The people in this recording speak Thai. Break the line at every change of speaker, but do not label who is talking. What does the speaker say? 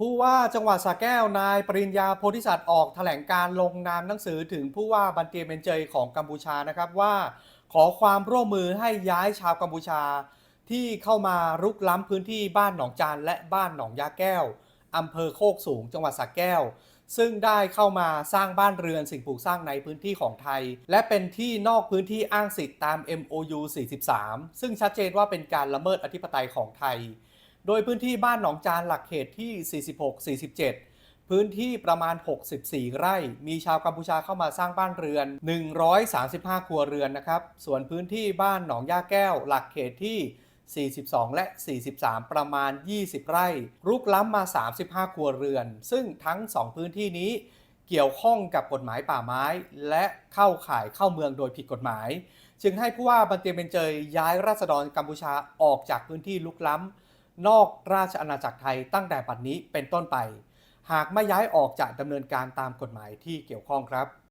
ผู้ว่าจังหวัดสระแก้วนายปริญญาโพธิสัตว์ออกแถลงการลงนามหนังสือถึงผู้ว่าบันเตียเบนเจยของกัมพูชานะครับว่า ขอความร่วมมือให้ย้ายชาวกัมพูชา ที่เข้ามารุกล้ำพื้นที่บ้านหนองจานและบ้านหนองยาแก้วอำเภอโคกสูง จังหวัดสระแก้ว ซึ่งได้เข้ามาสร้างบ้านเรือนสิ่งปลูกสร้างในพื้นที่ของไทย และเป็นที่นอกพื้นที่อ้างสิทธิ์ตาม MOU 43 ซึ่งชัดเจนว่าเป็นการละเมิดอธิปไตยของไทย โดยพื้นที่บ้านหนองจานหลักเขตที่ 46 47 พื้นที่ประมาณ 64 ไร่ มีชาวกัมพูชาเข้ามาสร้างบ้านเรือน 135 ครัวเรือนนะครับ ส่วนพื้นที่บ้านหนองย่าแก้ว หลักเขตที่ 42 และ 43 ประมาณ 20 ไร่ รุกล้ำมา 35 ครัวเรือน ซึ่งทั้ง 2 พื้นที่นี้เกี่ยวข้องกับกฎหมายป่าไม้ และเข้าข่ายเข้าเมืองโดยผิดกฎหมาย จึงให้ผู้ว่าบันเตียเบนเจยย้ายราษฎรกัมพูชาออกจากพื้นที่ลุกล้ำ นอกราชอาณาจักรไทยตั้งแต่บัดนี้เป็นต้นไป หากไม่ย้ายออกจะดำเนินการตามกฎหมายที่เกี่ยวข้องครับ